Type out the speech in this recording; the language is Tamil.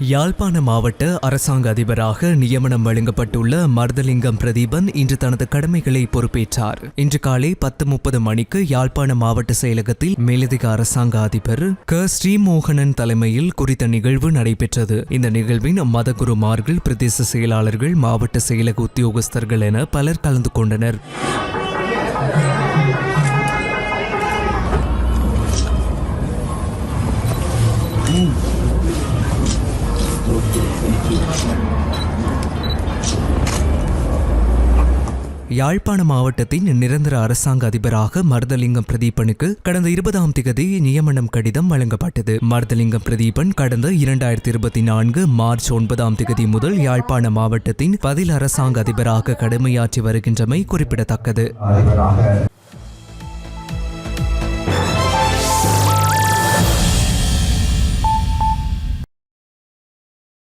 யாழ்ப்பாண மாவட்ட அரசாங்க அதிபராக நியமனம் வழங்கப்பட்டுள்ள மர்தலிங்கம் பிரதீபன் இன்று தனது கடமைகளை பொறுப்பேற்றார். இன்று காலை பத்து முப்பது மணிக்கு யாழ்ப்பாண மாவட்ட செயலகத்தில் மேலதிக அரசாங்க அதிபர் க. ஸ்ரீமோகனன் தலைமையில் குறித்த நிகழ்வு நடைபெற்றது. இந்த நிகழ்வின் மதகுருமார்கள் பிரதேச செயலாளர்கள் மாவட்ட செயலக உத்தியோகஸ்தர்கள் என பலர் கலந்து கொண்டனர். யாழ்ப்பாண மாவட்டத்தின் நிரந்தர அரசாங்க அதிபராக மர்தலிங்கம் பிரதீபனுக்கு கடந்த இருபதாம் திகதி நியமனம் கடிதம் வழங்கப்பட்டது. மர்தலிங்கம் பிரதீபன் கடந்த இரண்டாயிரத்தி இருபத்தி நான்கு மார்ச் ஒன்பதாம் திகதி முதல் யாழ்ப்பாண மாவட்டத்தின் பதில் அரசாங்க அதிபராக கடமையாற்றி வருகின்றமை குறிப்பிடத்தக்கது.